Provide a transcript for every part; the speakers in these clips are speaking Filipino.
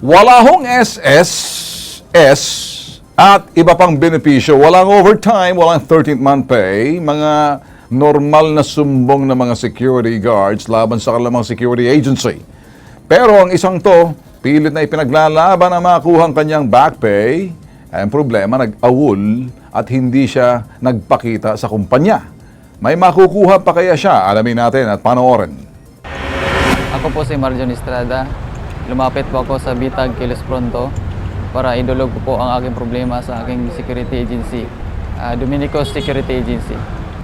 Wala hong SSS at iba pang benepisyo. Walang overtime, walang 13th month pay, mga normal na sumbong ng mga security guards laban sa kalamang security agency. Pero ang isang to, pilit na ipinaglalaban na makuha ang kanyang back pay. Ang problema, nag-awol at hindi siya nagpakita sa kumpanya. May makukuha pa kaya siya? Alamin natin at panoorin. Ako po si Marjon Estrada. Lumapit po ako sa Bitag Kilos Pronto para idulog po ang aking problema sa aking security agency, ah, Dominico's Security Agency.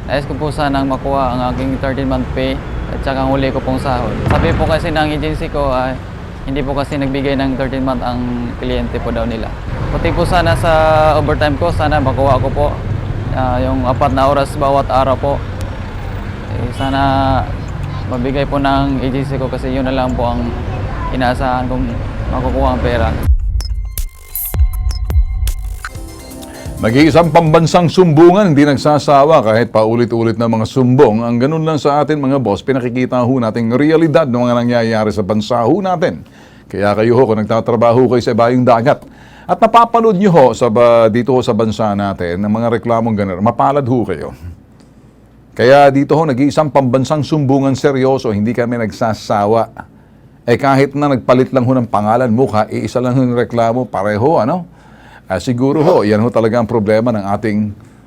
Nais ko po sanang makuha ang aking 13-month pay at saka ang huli ko pong sahod. Sabi po kasi ng agency ko, ay hindi po kasi nagbigay ng 13 month ang kliyente po daw nila. Pati po sana sa overtime ko, sana makuha ko po ah, yung apat na oras bawat araw po. Eh, sana mabigay po ng agency ko kasi yun na lang po ang inaasahan kong makukuha ang pera. Nag-iisang pambansang sumbungan, hindi nagsasawa kahit paulit-ulit na mga sumbong. Ang ganun lang sa atin mga boss, pinakikita ho natin realidad ng mga nangyayari sa bansa ho natin. Kaya kayo ho, kung nagtatrabaho kayo sa ibayong dagat, at napapanood nyo ho sa, dito ho sa bansa natin ng mga reklamong ganun, mapalad ho kayo. Kaya dito ho, nag-iisang pambansang sumbungan seryoso, hindi kami nagsasawa. Eh kahit na nagpalit lang ho ng pangalan, mukha, iisa lang yung reklamo, pareho, ano? Ah, siguro ho, yan ho talaga ang problema ng ating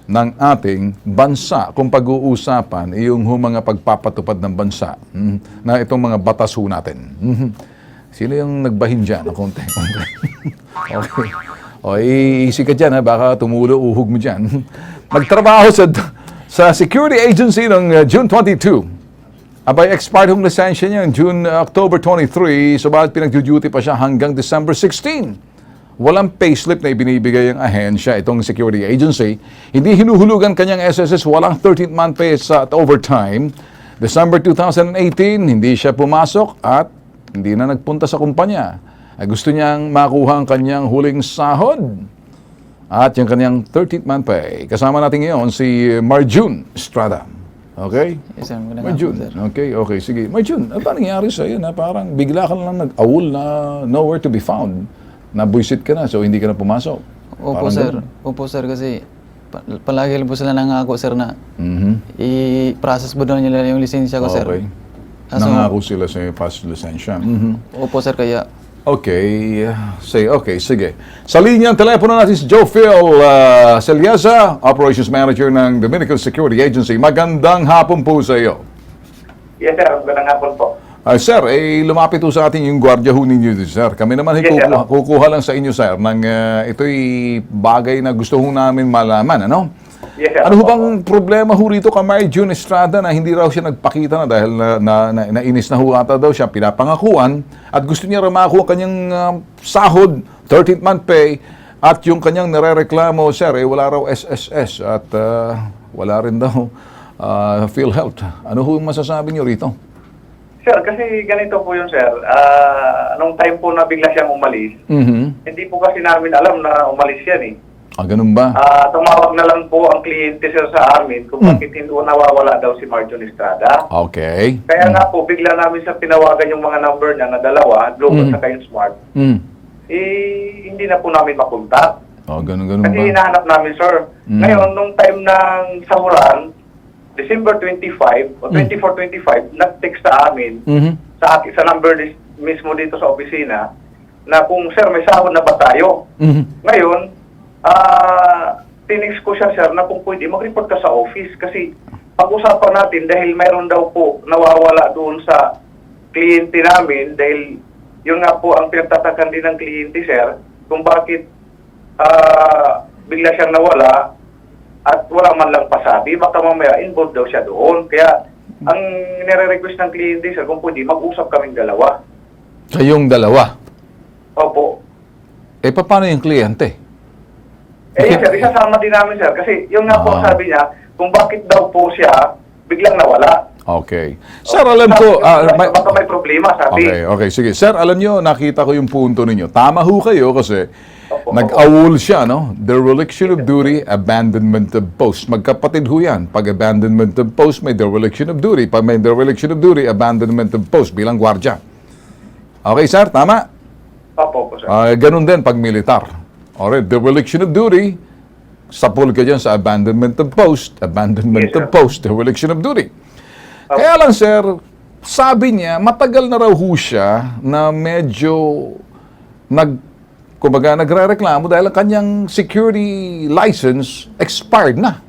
ng ating bansa kung pag-uusapan yung ho mga pagpapatupad ng bansa mhm, na itong mga batas ho natin. Mhm. Sino yung nagbahin dyan? Ng konti. Okay. O, iisi ka dyan, ha? baka tumulo uhog mo dyan. Magtrabaho sa, sa security agency ng uh, June 22. Abay, expired hong lisensya niya ng June, uh, October 23, subalit pinag-duty pa siya hanggang December 16. Walang payslip na ibinibigay ang ahensya, itong security agency. Hindi hinuhulugan kanyang SSS, walang 13th month pay sa at overtime. December 2018, hindi siya pumasok at hindi na nagpunta sa kumpanya. Ay gusto niyang makuha ang kanyang huling sahod at yung kanyang 13th month pay. Kasama natin ngayon si Marjun Estrada. Okay? Yes, sir. Marjun. hapon, sir. Okay, okay. Sige. Marjun, ano ba nangyari sa'yo na parang bigla ka lang nag-awol na nowhere to be found? Nabuisit ka na, so hindi ka na pumasok. Opo Parang sir, ganun. opo sir kasi pa- palagi lang po sila nangako sir na Mhm. i-process po daw nila yung lisensya ko sir. Okay. Nangako sila sa past lisensya. Mhm. Opo sir kaya Okay. Say, okay, sige. Sa linya ang telepono natin si Joe Phil uh, Selyasa, Operations Manager ng Dominican Security Agency. Magandang hapon po sa iyo. Yes, sir. Magandang hapon po. Ah, sir, eh, lumapit po sa atin yung gwardiya ho ninyo, sir. Kami naman Yes, kukuha, kukuha lang sa inyo, sir, ng uh, ito'y bagay na gusto ho namin malaman, ano? Sir. Ano bang problema ho rito kay Mary June Estrada na hindi raw siya nagpakita na dahil na, na, na, nainis na ho ata daw siya, pinapangakuan, at gusto niya rin makakuha kanyang ah, sahod, 13th month pay, at yung kanyang narereklamo, sir, eh, wala raw SSS at ah, wala rin daw uh, PhilHealth. Ano ho masasabi niyo rito? Sir, kasi ganito po yun, sir. Ah, nung time po na bigla siyang umalis, Mhm. hindi po kasi namin alam na umalis yan eh. Ah, ganun ba? Ah, tumawag na lang po ang kliyente sir sa amin kung Hmm. bakit hindi nawawala daw si Marjon Estrada. Okay. Kaya nga po, bigla namin sa tinawagan yung mga number niya na dalawa, Global Mm. sa yung Smart, Mm. eh, hindi na po namin makontak. Oh, ganun, ganun Kasi ba? hinahanap namin, sir. Mm. Ngayon, nung time ng sahuran, December 25 o 24-25, nag-text sa amin, Mhm. sa akin sa number mismo dito sa opisina na kung sir may sahod na ba tayo. Mhm. Ngayon, tinext ko siya sir na kung pwede mag-report ka sa office kasi pag-usapan natin dahil mayroon daw po nawawala doon sa kliyente namin dahil yun nga po ang pinagtatakan din ng kliyente sir kung bakit ah bigla siyang nawala at wala man lang pasabi, baka mamaya involved daw siya doon. Kaya ang nire-request ng kliyente sir kung pwede mag-usap kaming dalawa. Kayong dalawa. Opo. Eh, paano yung kliyente? Eh, sir, isasama din namin, sir. Kasi yung nga po Ah. sabi niya, kung bakit daw po siya biglang nawala. Okay. Sir, alam ko... ah, Sabi, may- baka may problema, sabi. Okay, okay. Sige. Sir, alam nyo, nakita ko yung punto ninyo. Tama ho kayo kasi Opo, nag-awol siya, no? Dereliction of duty, abandonment of post. Magkapatid ho yan. Pag abandonment of post, may dereliction of duty. Pag may dereliction of duty, abandonment of post bilang gwardya. Okay, sir? Tama? Opo po, sir. Ah, ganun din pag militar. Alright, dereliction of duty, sapul ka dyan sa abandonment of post, abandonment Yes, of post, dereliction of duty. Kaya lang, sir, sabi niya, matagal na raw ho siya na medyo nag, kumbaga, nagre-reklamo dahil ang kanyang security license expired na.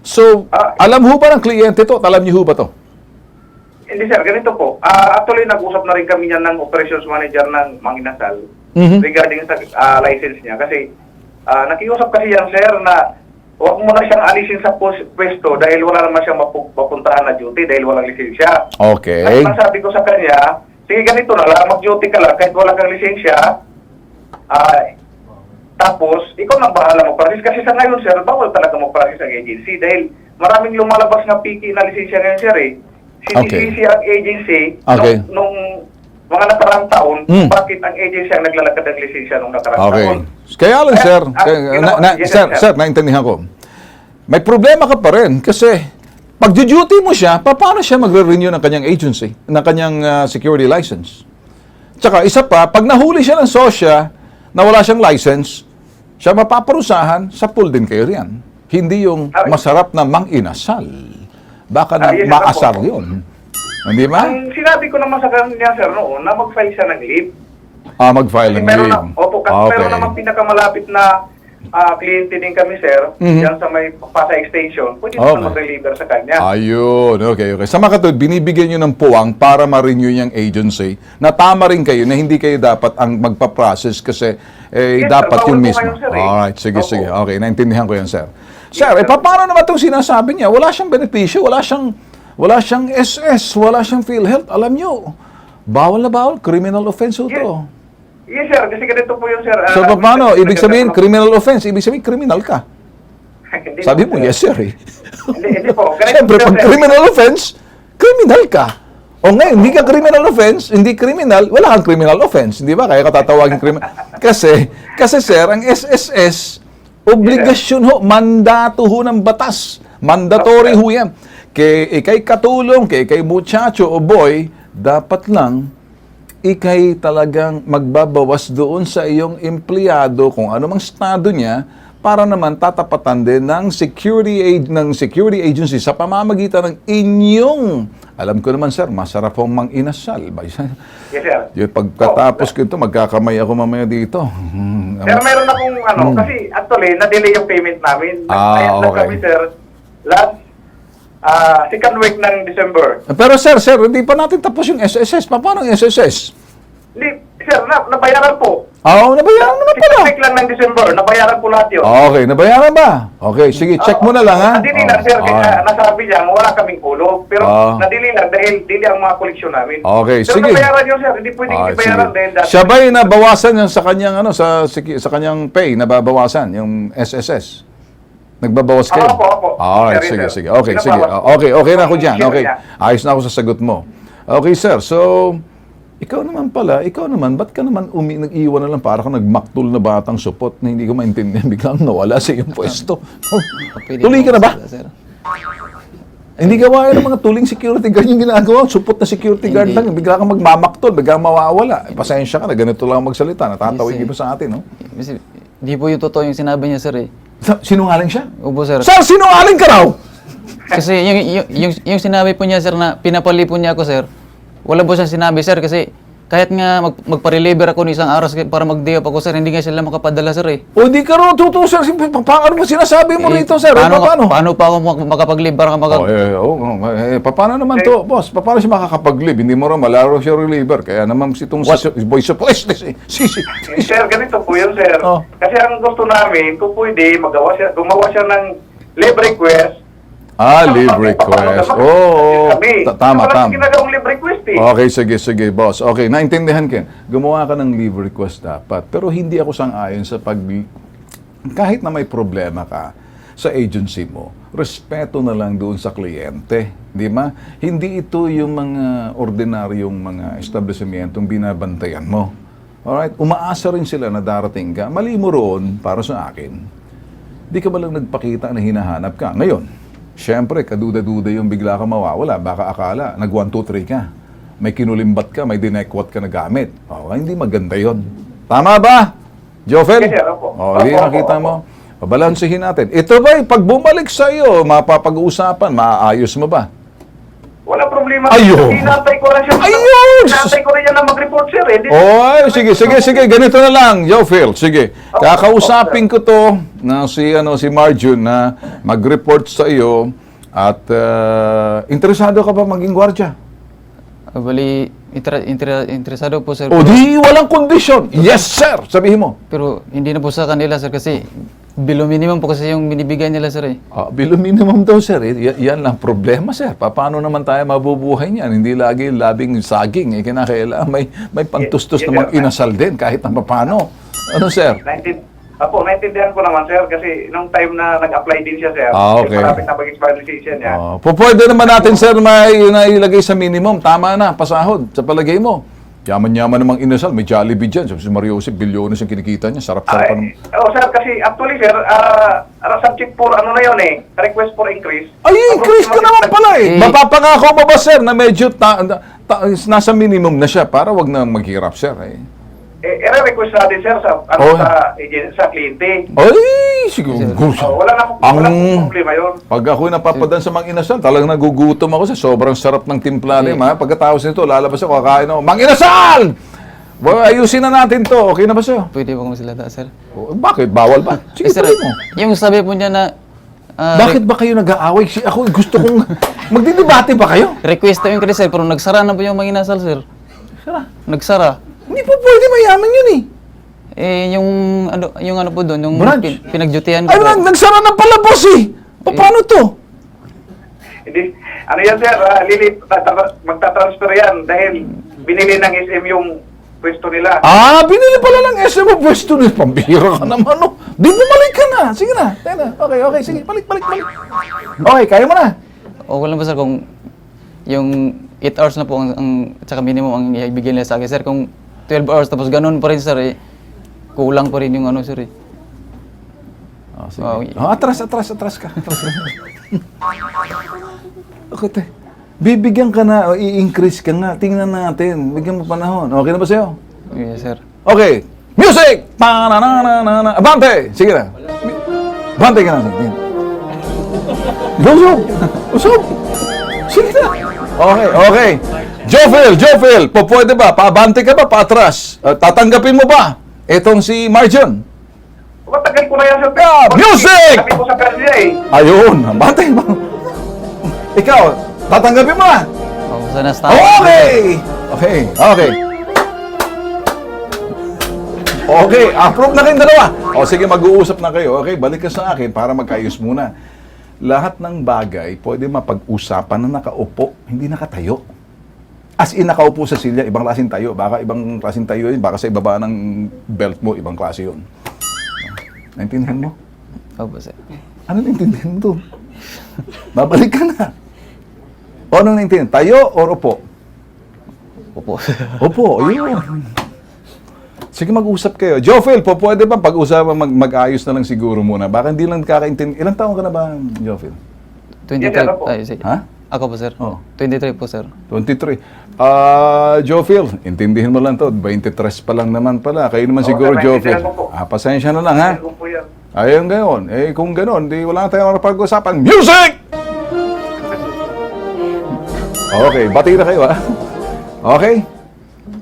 So, Ah. alam ho ba ng kliyente to? Alam niyo ho ba to? Hindi sir, ganito po. Ah, actually, nag-usap na rin kami niyan ng operations manager ng Manginasal Mhm. regarding sa ah, license niya. Kasi ah, nakiusap kasi yan sir na huwag mo na siyang alisin sa pwesto dahil wala naman siyang mapu- mapuntahan na duty dahil walang lisensya. Okay. At ang sabi ko sa kanya, sige ganito na lang, mag-duty ka lang kahit wala kang lisensya. Ah, tapos, ikaw nang bahala mag-practice. Kasi sa ngayon, sir, bawal talaga mag-practice ang agency dahil maraming lumalabas na piki na lisensya ngayon, sir, eh. Sinisisi ang agency Okay. nung, nung mga nakarang taon, Mm. bakit ang agency ang naglalakad ng lisensya nung nakarang Okay. taon. Kaya lang, sir, kaya- you na, know, na- yes, sir, sir. sir, naintindihan ko. May problema ka pa rin kasi pag duty mo siya, pa- paano siya magre-renew ng kanyang agency, ng kanyang ah, security license? Tsaka isa pa, pag nahuli siya ng sosya na wala siyang license, siya mapaparusahan, sa pool din kayo riyan. Hindi yung Ah, masarap na mang-inasal. Baka na Ah, maasar yun. Hindi ba? Ang sinabi ko naman sa kanya, sir, noon, na mag-file siya ng leave. Ah, mag-file ng meron leave. na, opo, kasi Okay. meron naman pinakamalapit na ah, kliyente din kami, sir, Mhm. yan sa may Pasay Extension. Pwede Okay. naman mag-reliever sa kanya. Ayun, okay, okay. Sa mga katulad, binibigyan nyo ng puwang para ma-renew yung agency na tama rin kayo na hindi kayo dapat ang magpa-process kasi eh, Yes, sir. dapat Bawal yun po mismo. kayo, sir, eh. Alright, sige, Opo. sige. Okay, naintindihan ko yan, sir. Sir, Yes, eh, sir. paano naman itong sinasabi niya? Wala siyang benepisyo, wala siyang, wala siyang SS, wala siyang PhilHealth. Alam nyo, bawal na bawal, criminal offense ho Yes. Yes, sir. Kasi ganito po yun, sir. Ah, So, paano? Ibig sabihin, criminal offense. Ibig sabihin, criminal ka. Sabi mo, sir. yes, sir, eh. Hindi, hindi po. Ganito, Siyempre, pag criminal offense, criminal ka. O ngayon, hindi ka criminal offense, hindi criminal, wala kang criminal offense. Hindi ba? Kaya ka tatawagin criminal. Kasi, kasi sir, ang SSS, obligasyon ho, mandato ho ng batas. Mandatory ho yan. Kay ikay katulong, kay ikay muchacho o boy, dapat lang ikay talagang magbabawas doon sa iyong empleyado kung ano mang estado niya para naman tatapatan din ng security aid ng security agency sa pamamagitan ng inyong alam ko naman sir masarap pong mang inasal ba Yes, sir. yung pagkatapos ko ito magkakamay ako mamaya dito Hmm, Sir, meron akong ano, kasi actually, na-delay yung payment namin. Hmm. Ah, lang okay. kami, sir, last ah, second week ng December. pero sir sir hindi pa natin tapos yung SSS Pa- paano yung SSS Hindi, sir, na, nabayaran po. Oo, nabayaran naman pala. Second week lang ng December, nabayaran po lahat yun. Okay, nabayaran ba? Okay, sige, check mo na lang ha. Nadili lang, Oh, sir, ah. kaya nasabi niya, wala kaming kulog. Pero Ah. nadili lang dahil dili ang mga koleksyon namin. Okay, Pero sige. nabayaran yun, sir. Hindi pwedeng Ah, ibayaran sige. dahil dati. Siya ba'y nabawasan yan sa kanyang ano sa sa kanyang pay nababawasan yung SSS? Nagbabawas kayo? Ah, Opo, opo. Alright, sige, sir. sige. Okay, sige. Okay, okay na ako share Okay. Ayos na ako sa sagot mo. Okay, sir. So, ikaw naman pala, ikaw naman, ba't ka naman umi nag-iwan na lang para ka nagmaktul na batang supot na hindi ko maintindihan, biglang nawala sa iyong pwesto. Oh, tuloy ka na ba? Hindi gawa ng mga tuling security guard yung ginagawa. Supot na security guard Hindi. lang. Bigla kang magmamaktol, bigla kang mawawala. Eh, pasensya ka na, ganito lang ang magsalita. Natatawid Yes, mo sa atin, no? Kasi, di po yung totoo yung sinabi niya, sir, eh. Sa- Sinungaling siya? Opo, sir. Sir, sinungaling ka raw! Kasi yung, yung, yung, yung sinabi po niya, sir, na pinapali po niya ako, sir, wala po siyang sinabi, sir, kasi kahit nga mag, magpa-reliever ako ng isang araw para mag-day off ako, sir, hindi nga sila makapadala, sir, eh. O di ka raw totoo, sir. Si- pa- pa- Ano mo sinasabi mo Eh, rito, sir? Paano, Paano? paano? paano pa ako mag- makapag-leave para mag- Oh, eh, oh, oh, eh, pa- paano naman to, boss? Pa- Paano siya makakapag-live? Hindi mo raw malaro siya reliever. Kaya naman si itong si, si Boy Suppress, si, si, si, Eh, Sir, ganito po yun, sir. Oh. Kasi ang gusto namin, kung pwede, magawa siya, gumawa siya ng live request. Ah, live request. Oo, naman? Kami. ta- tama, Wala tama. ginagawang live request eh. Okay, sige, sige, boss. Okay, naintindihan yan. Gumawa ka ng leave request dapat. Pero hindi ako sang-ayon sa pag... Kahit na may problema ka sa agency mo, respeto na lang doon sa kliyente. Di ba? Hindi ito yung mga ordinaryong mga establishmentong binabantayan mo. Alright? Umaasa rin sila na darating ka. Mali mo roon, para sa akin, di ka ba lang nagpakita na hinahanap ka? Ngayon, syempre, kaduda-duda yung bigla ka mawawala. Baka akala, nag 1, 2, 3 ka. May kinulimbat ka, may dinekwat ka na gamit. Okay, hindi maganda yon. Tama ba? Jofel? Yes. O, hindi nakita mo. Pabalansihin natin. Ito ba, pag bumalik sa iyo, mapapag-uusapan, maayos mo ba? Problema. Ayun. Hinantay ko rin siya. Ayun! Hinantay ko rin yan na mag-report, sir. Eh. Oy, sige, sige, sige. Ganito na lang, Jofel. Sige. Kakausapin ko to na si ano si Marjun na mag-report sa iyo at uh, interesado ka ba maging gwardya? Ah, bali, inter- inter- interesado po sir. O di walang kondisyon. Yes, sir. Sabihin mo. Pero hindi na po sa kanila sir kasi below minimum po kasi yung binibigay nila sir eh. Ah, below minimum daw, sir. Eh, y- yan lang problema, sir. Pa- Paano naman tayo mabubuhay niyan? Hindi lagi labing saging. Eh, kinakailangan may, may pantustos Yes, yes, namang sir. inasal din kahit na paano. Ano, sir? 19, Apo, naintindihan ko naman, sir, kasi nung time na nag-apply din siya, sir, Ah, okay. malapit na mag-expire decision niya, Oh, po, pwede naman natin, sir, may nailagay sa minimum. Tama na, pasahod. Sa palagay mo. Yaman-yaman namang inasal. May Jollibee dyan. Sabi si Mario Joseph, bilyones yung kinikita niya. Sarap-sarap pa naman. Ay, oh, sir, kasi actually, sir, ah uh, subject for ano na yun eh, request for increase. Ay, increase ka naman pala eh. Eh. Mapapangako mo ba, sir, na medyo ta- ta- nasa minimum na siya para wag na maghirap, sir. Eh. Eh, i-request natin, sir, sa, ano, Oh. sa, agent, sa kliyente. Ay, siguro. Oh, wala na Ang- wala pong problema yun. Pag ako napapadan sa mga inasal, talagang nagugutom ako sa sobrang sarap ng timpla ni ma. Pagkatapos nito, lalabas ako, kakain ako, Mang inasal! Well, ayusin na natin to. Okay na ba sa'yo? Pwede po kami sila sir. Oh, bakit? Bawal ba? Sige, Eh, sir, tuloy mo. yung sabi po niya na ah, Bakit ba kayo nag-aaway? Si ako gusto kong... Magdidebate ba kayo? re- request na yung increase sir pero nagsara na po yung mga inasal sir. Sara. Nagsara. Hindi po pwede mayaman yun eh. Eh yung ano yung ano po doon yung Branch. pin- pinagdutihan ko. Ay, po. nag- nagsara ng palabos eh. Pa- Paano to? Hindi, ano yan, sir, uh, lilit, tatra- magta-transfer yan dahil binili ng SM yung pwesto nila. Ah, binili pala ng SM mo pwesto ni Pambira ka naman, no? Di bumalik ka na. Sige na. Sige na. Okay, okay. Sige, balik, balik, balik. Okay, kaya mo na. O wala ba sir kung yung 8 hours na po ang, ang tsaka minimum ang ibigay nila sa akin sir kung 12 hours tapos ganun pa rin sir eh kulang pa rin yung ano sir eh. Oh, sige. Oh, atras, atras, atras ka. Atras ka. te. Bibigyan ka na, o i-increase ka nga. Tingnan natin. Bigyan mo panahon. Okay na ba sa'yo? Yes sir. Okay. Music! Pa-na-na-na-na-na. Abante! Sige na. Abante ka na. Sige. Usog! Usog! Sige na. Okay, okay. Jofel, Jofel, po pwede ba? Paabante ka ba? Paatras? Uh, tatanggapin mo ba? Etong si Marjon. Matagal ko na yan, sir. Yeah, music! Sabi ko sa kanila eh. Ayun, abante mo. Ikaw, tatanggapin mo na. Oh. Okay! Okay, okay. Okay, approve na kayong dalawa. O sige, mag-uusap na kayo. Okay, balik ka sa akin para magkaayos muna. Lahat ng bagay pwede mapag-usapan na nakaupo, hindi nakatayo. As in, nakaupo sa silya, ibang klaseng tayo. Baka ibang klaseng tayo yun. Baka sa ibaba ng belt mo, ibang klase yun. Naintindihan mo? Opo sir. Ano naintindihan mo doon? Babalik ka na. O anong naintindihan? Tayo or upo? Opo. Opo, yun. Sige, mag-usap kayo. Jofel, po, pwede ba pag-usapan mag- mag-ayos na lang siguro muna? Baka hindi lang kakaintindi. Ilang taon ka na ba, Jofel? 23 Yes, sir, opo. ay, sige. Ha? Ako po sir. Oh. 23 po sir. 23. Ah, Jofel, intindihin mo lang to. 23 pa lang naman pala. Kayo naman siguro, naintindihan ko po. Ah, pasensya na lang, ha? Ano po yan? Ayun gayon. Eh, kung ganon, di wala na tayong pag-usapan. Music! Okay, bati na kayo, ha? Okay?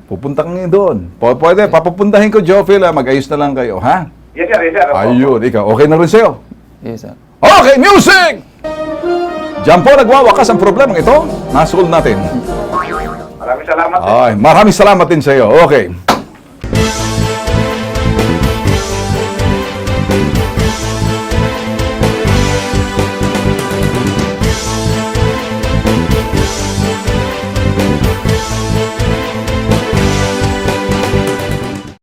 Pupunta ka ngayon doon. P- pwede, papupuntahin ko, Jofel, ha? Mag-ayos na lang kayo, ha? Yes, sir, yes, sir. Ayun, ikaw. Okay na rin sa'yo? Yes sir. Okay, music! Diyan po nagwawakas ang problema ito. Nasolve natin. Maraming salamat. Ay, maraming salamat din sa iyo. Okay.